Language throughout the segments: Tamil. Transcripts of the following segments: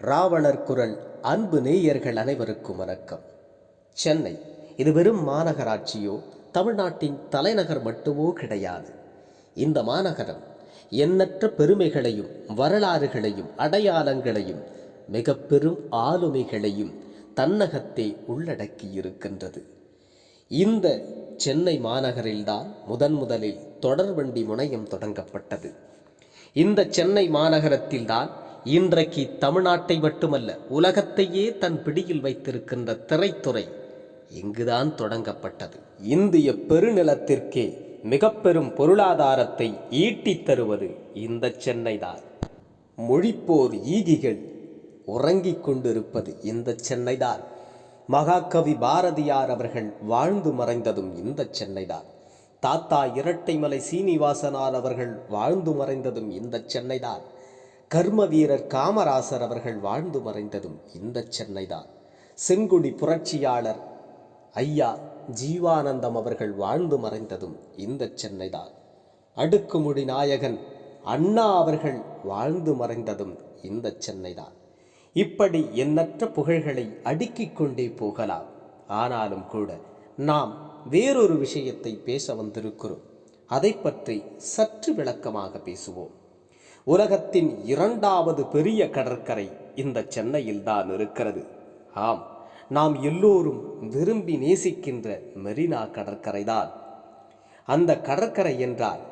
ராவணர் குரல் அன்பு நேயர்கள் அனைவருக்கும் வணக்கம். சென்னை இது வெறும் மாநகராட்சியோ தமிழ்நாட்டின் தலைநகர் மட்டுமோ கிடையாது. இந்த மாநகரம் எண்ணற்ற பெருமைகளையும் வரலாறுகளையும் அடையாளங்களையும் மிக பெரும் ஆளுமைகளையும் தன்னகத்தை உள்ளடக்கியிருக்கின்றது. இந்த சென்னை மாநகரில்தான் முதன் முதலில் தொடர்வண்டி முனையம் தொடங்கப்பட்டது. இந்த சென்னை மாநகரத்தில்தான் இன்றைக்கு தமிழ்நாட்டை மட்டுமல்ல உலகத்தையே தன் பிடியில் வைத்திருக்கின்ற திரைத்துறை இங்குதான் தொடங்கப்பட்டது. இந்திய பெருநிலத்திற்கே மிக பெரும் பொருளாதாரத்தை ஈட்டித் தருவது இந்த சென்னைதான். மொழிப்போர் ஈகிகள் உறங்கிக் கொண்டிருப்பது இந்த சென்னைதான். மகாகவி பாரதியார் அவர்கள் வாழ்ந்து மறைந்ததும் இந்த சென்னைதான். தாத்தா இரட்டைமலை சீனிவாசனார் அவர்கள் வாழ்ந்து மறைந்ததும் இந்த சென்னைதான். கர்ம வீரர் காமராசர் அவர்கள் வாழ்ந்து மறைந்ததும் இந்த சென்னைதான். செங்குடி புரட்சியாளர் ஐயா ஜீவானந்தம் அவர்கள் வாழ்ந்து மறைந்ததும் இந்த சென்னைதான். அடுக்குமுடி நாயகன் அண்ணா அவர்கள் வாழ்ந்து மறைந்ததும் இந்த சென்னைதான். இப்படி எண்ணற்ற புகழ்களை அடுக்கிக் கொண்டே போகலாம். ஆனாலும் கூட நாம் வேறொரு விஷயத்தை பேச வந்திருக்கிறோம். அதை பற்றி சற்று விளக்கமாக பேசுவோம். உலகத்தின் இரண்டாவது பெரிய கடற்கரை இந்த சென்னையில் தான் இருக்கிறது. ஆம் நாம் எல்லோரும் விரும்பி நேசிக்கின்ற மெரினா கடற்கரை தான் அந்த கடற்கரை என்றால்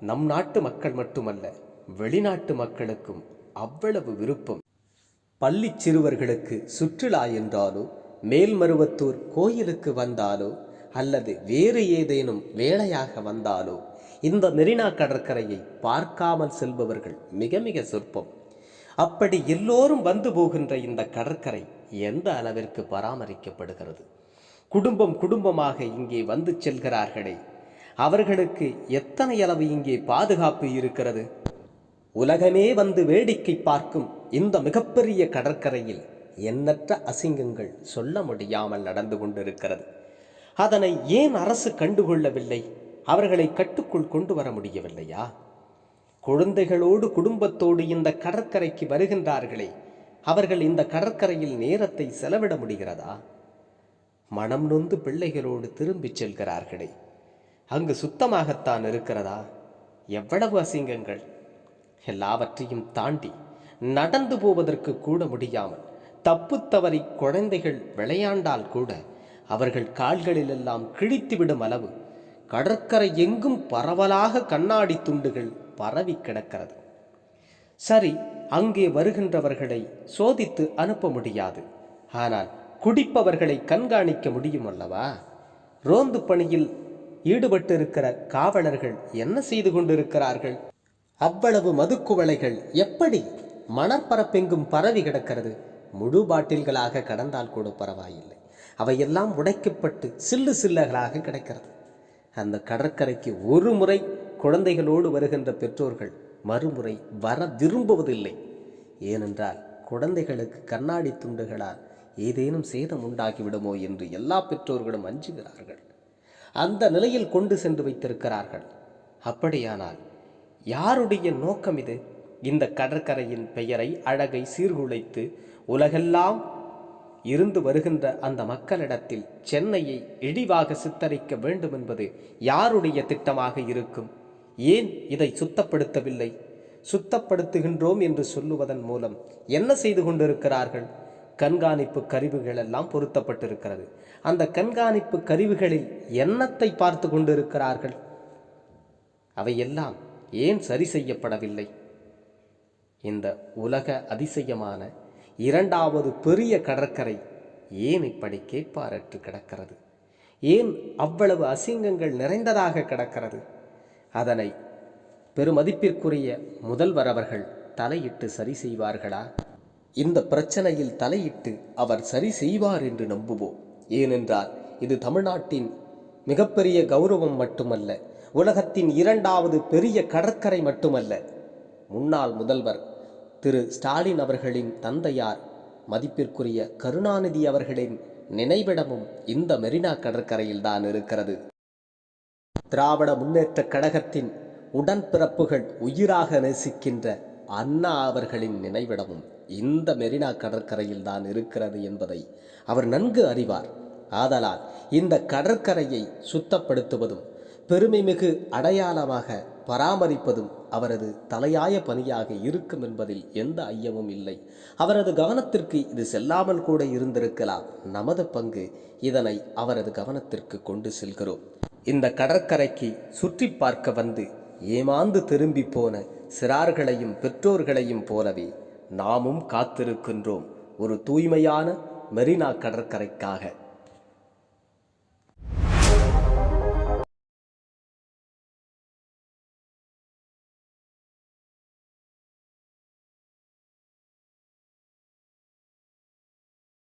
நம் நாட்டு மக்கள் மட்டுமல்ல வெளிநாட்டு மக்களுக்கும் அவ்வளவு விருப்பம். பள்ளி சிறுவர்களுக்கு சுற்றுலா என்றாலோ மேல்மருவத்தூர் கோயிலுக்கு வந்தாலோ அல்லது வேறு ஏதேனும் வேலையாக வந்தாலோ இந்த மெரினா கடற்கரையை பார்க்காமல் செல்பவர்கள் மிக மிக சொற்பம். அப்படி எல்லோரும் வந்து போகின்ற இந்த கடற்கரை எந்த அளவிற்கு பராமரிக்கப்படுகிறது? குடும்பம் குடும்பமாக இங்கே வந்து செல்கிறார்களே அவர்களுக்கு எத்தனை அளவு இங்கே பாதுகாப்பு இருக்கிறது? உலகமே வந்து வேடிக்கை பார்க்கும் இந்த மிகப்பெரிய கடற்கரையில் எண்ணற்ற அசிங்கங்கள் சொல்ல முடியாமல் நடந்து கொண்டிருக்கிறது. அதனை ஏன் அரசு கண்டுகொள்ளவில்லை? அவர்களை கட்டுக்குள் கொண்டு வர முடியவில்லையா? குழந்தைகளோடு குடும்பத்தோடு இந்த கடற்கரைக்கு வருகின்றார்களே அவர்கள் இந்த கடற்கரையில் நேரத்தை செலவிட முடிகிறதா? மனம் நொந்து பிள்ளைகளோடு திரும்பிச் செல்கிறார்களே அங்கு சுத்தமாகத்தான் இருக்கிறதா? எவ்வளவு அசிங்கங்கள்! எல்லாவற்றையும் தாண்டி நடந்து போவதற்கு கூட முடியாமல் தப்பு தவறி குழந்தைகள் விளையாண்டால் கூட அவர்கள் கால்களிலெல்லாம் கிழித்துவிடும் அளவு கடற்கரை எங்கும் பரவலாக கண்ணாடி துண்டுகள் பரவி கிடக்கிறது. சரி அங்கே வருகின்றவர்களை சோதித்து அனுப்ப முடியாது. ஆனால் குடிப்பவர்களை கண்காணிக்க முடியும் அல்லவா? ரோந்து பணியில் ஈடுபட்டிருக்கிற காவலர்கள் என்ன செய்து கொண்டிருக்கிறார்கள்? அவ்வளவு மதுக்குவளைகள் எப்படி மணற்பரப்பெங்கும் பரவி கிடக்கிறது? முழு பாட்டில்களாக கடந்தால் கூட பரவாயில்லை. அவையெல்லாம் உடைக்கப்பட்டு சில்லு சில்லகளாக கிடக்கிறது. அந்த கடற்கரைக்கு ஒரு முறை குழந்தைகளோடு வருகின்ற பெற்றோர்கள் மறுமுறை வர விரும்புவதில்லை. ஏனென்றால் குழந்தைகளுக்கு கண்ணாடி துண்டுகளால் ஏதேனும் சேதம் உண்டாகிவிடுமோ என்று எல்லா பெற்றோர்களும் அஞ்சுகிறார்கள். அந்த நிலையில் கொண்டு சென்று வைத்திருக்கிறார்கள். அப்படியானால் யாருடைய நோக்கம் இது இந்த கடற்கரையின் பெயரை அழகை சீர்குலைத்து உலகெல்லாம் இருந்து வருகின்ற அந்த மக்களிடத்தில் சென்னையை இழிவாக சித்தரிக்க வேண்டும் என்பது யாருடைய திட்டமாக இருக்கும்? ஏன் இதை சுத்தப்படுத்தவில்லை? சுத்தப்படுத்துகின்றோம் என்று சொல்லுவதன் மூலம் என்ன செய்து கொண்டிருக்கிறார்கள்? கண்காணிப்பு கருவிகள் எல்லாம் பொருத்தப்பட்டிருக்கிறது. அந்த கண்காணிப்பு கருவிகளில் என்னத்தை பார்த்து கொண்டிருக்கிறார்கள்? அவையெல்லாம் ஏன் சரி செய்யப்படவில்லை? இந்த உலக அதிசயமான இரண்டாவது பெரிய கடற்கரை ஏன் இப்படி கேட்பாரற்று கிடக்கிறது? ஏன் அவ்வளவு அசிங்கங்கள் நிறைந்ததாக கிடக்கிறது? அதனை பெருமதிப்பிற்குரிய முதல்வர் அவர்கள் தலையிட்டு சரி செய்வார்களா? இந்த பிரச்சனையில் தலையிட்டு அவர் சரி செய்வார் என்று நம்புவோம். ஏனென்றால் இது தமிழ்நாட்டின் மிகப்பெரிய கௌரவம் மட்டுமல்ல உலகத்தின் இரண்டாவது பெரிய கடற்கரை மட்டுமல்ல. முன்னாள் முதல்வர் திரு ஸ்டாலின் அவர்களின் தந்தையார் மதிப்பிற்குரிய கருணாநிதி அவர்களின் நினைவிடமும் இந்த மெரினா கடற்கரையில் தான் இருக்கிறது. திராவிட முன்னேற்ற கழகத்தின் உடன்பிறப்புகள் உயிராக நேசிக்கின்ற அண்ணா அவர்களின் நினைவிடமும் இந்த மெரினா கடற்கரையில் தான் இருக்கிறது என்பதை அவர் நன்கு அறிவார். ஆதலால் இந்த கடற்கரையை சுத்தப்படுத்துவதும் பெருமைமிகு அடையாளமாக பராமரிப்பதும் அவரது தலையாய பணியாக இருக்கும் என்பதில் எந்த ஐயமும் இல்லை. அவரது கவனத்திற்கு இது செல்லாமல் கூட இருந்திருக்கலாம். நமது பங்கு இதனை அவரது கவனத்திற்கு கொண்டு செல்கிறோம். இந்த கடற்கரைக்கு சுற்றி பார்க்க வந்து ஏமாந்து திரும்பி போன சிறார்களையும் பெற்றோர்களையும் போலவே நாமும் காத்திருக்கின்றோம். ஒரு தூய்மையான மெரினா கடற்கரைக்காக.